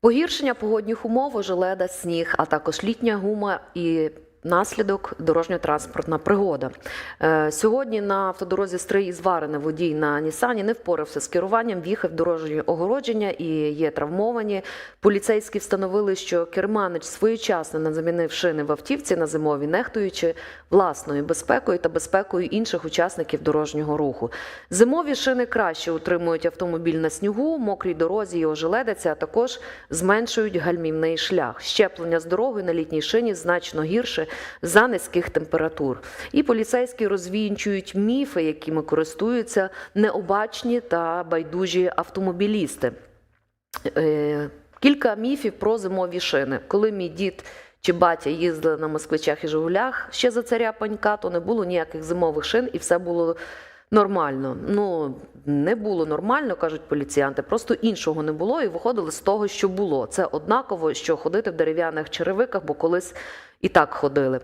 Погіршення погодних умов, ожеледа, сніг, а також літня гума і наслідок дорожньо-транспортна пригода. Е, Сьогодні на автодорозі Стрий із Варене водій на Нісані не впорався з керуванням, в'їхав дорожнє огородження і є травмовані. Поліцейські встановили, що керманич своєчасно не замінив шини в автівці на зимові, нехтуючи власною безпекою та безпекою інших учасників дорожнього руху. Зимові шини краще утримують автомобіль на снігу, мокрій дорозі і ожеледиться, а також зменшують гальмівний шлях. Щеплення з дорогою на літній шині значно гірше за низьких температур. І поліцейські розвінчують міфи, якими користуються необачні та байдужі автомобілісти. Е, Кілька міфів про зимові шини. Коли мій дід чи батя їздили на москвичах і Жигулях ще за царя панька, то не було ніяких зимових шин і все було нормально. Ну, не було нормально, кажуть поліціянти, просто іншого не було і виходили з того, що було. Це однаково, що ходити в дерев'яних черевиках, бо колись і так ходили.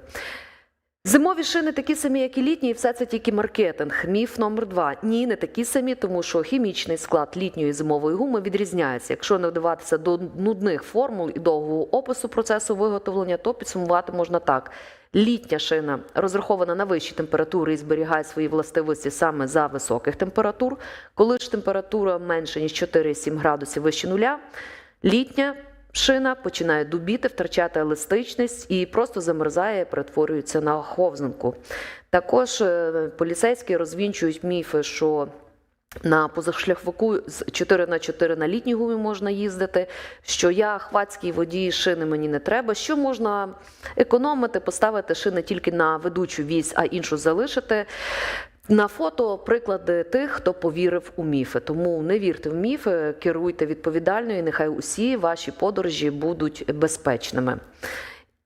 Зимові шини такі самі, як і літні, і все це тільки маркетинг. Міф номер два. Ні, не такі самі, тому що хімічний склад літньої зимової гуми відрізняється. Якщо не вдаватися до нудних формул і довгого опису процесу виготовлення, то підсумувати можна так. Літня шина розрахована на вищі температури і зберігає свої властивості саме за високих температур. Коли ж температура менше ніж 4-7 градусів вище нуля, літня шина починає дубіти, втрачати еластичність і просто замерзає, перетворюється на ховзнанку. Також е, поліцейські розвінчують міфи, що на позашляховику з 4 на 4 на літній гумі можна їздити, що я хвацький водій, шини мені не треба, що можна економити, поставити шини тільки на ведучу вісь, а іншу залишити. На фото приклади тих, хто повірив у міфи. Тому не вірте в міфи, керуйте відповідально, і нехай усі ваші подорожі будуть безпечними.